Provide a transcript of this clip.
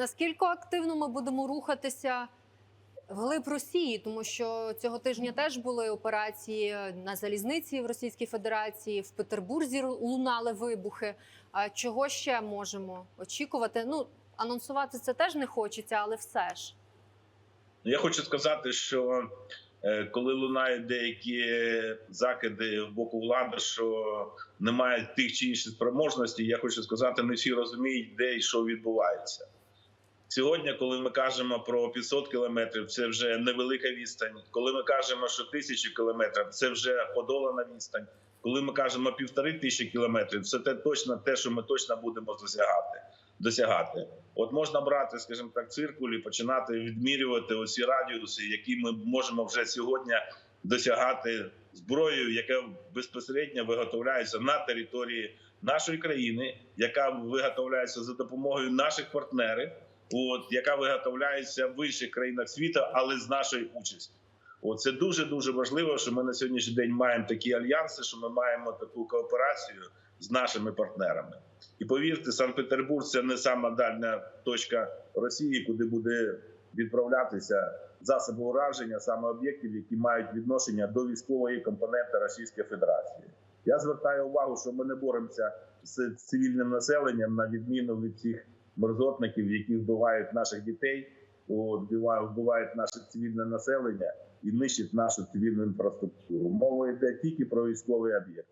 Наскільки активно ми будемо рухатися вглиб Росії, тому що цього тижня теж були операції на залізниці в Російській Федерації, в Петербурзі лунали вибухи. А чого ще можемо очікувати? Ну анонсувати це теж не хочеться, але все ж. Я хочу сказати, що е, коли лунають деякі закиди в боку влади, що немає тих чи інших спроможностей, я хочу сказати, не всі розуміють, де і що відбувається. Сьогодні, коли ми кажемо про 500 кілометрів, це вже невелика відстань. Коли ми кажемо, що тисячу кілометрів, це вже подолана відстань. Коли ми кажемо півтори тисячі кілометрів, це те точно те, що ми точно будемо досягати. досягати. От можна брати, скажімо так, циркуль і починати відмірювати оці радіуси, які ми можемо вже сьогодні досягати зброєю, яка безпосередньо виготовляється на території нашої країни, яка виготовляється за допомогою наших партнерів, от яка виготовляється в інших країнах світу, але з нашою участю. От це дуже дуже важливо, що ми на сьогоднішній день маємо такі альянси, що ми маємо таку кооперацію з нашими партнерами. І повірте, Санкт-Петербург це не сама дальня точка Росії, куди буде відправлятися засоби ураження, саме об'єктів, які мають відношення до військової компоненти Російської Федерації. Я звертаю увагу, що ми не боремося з цивільним населенням на відміну від цих мерзотників, які вбивають наших дітей, от, вбивають, наше цивільне населення і нищать нашу цивільну інфраструктуру. Мова йде тільки про військовий об'єкт.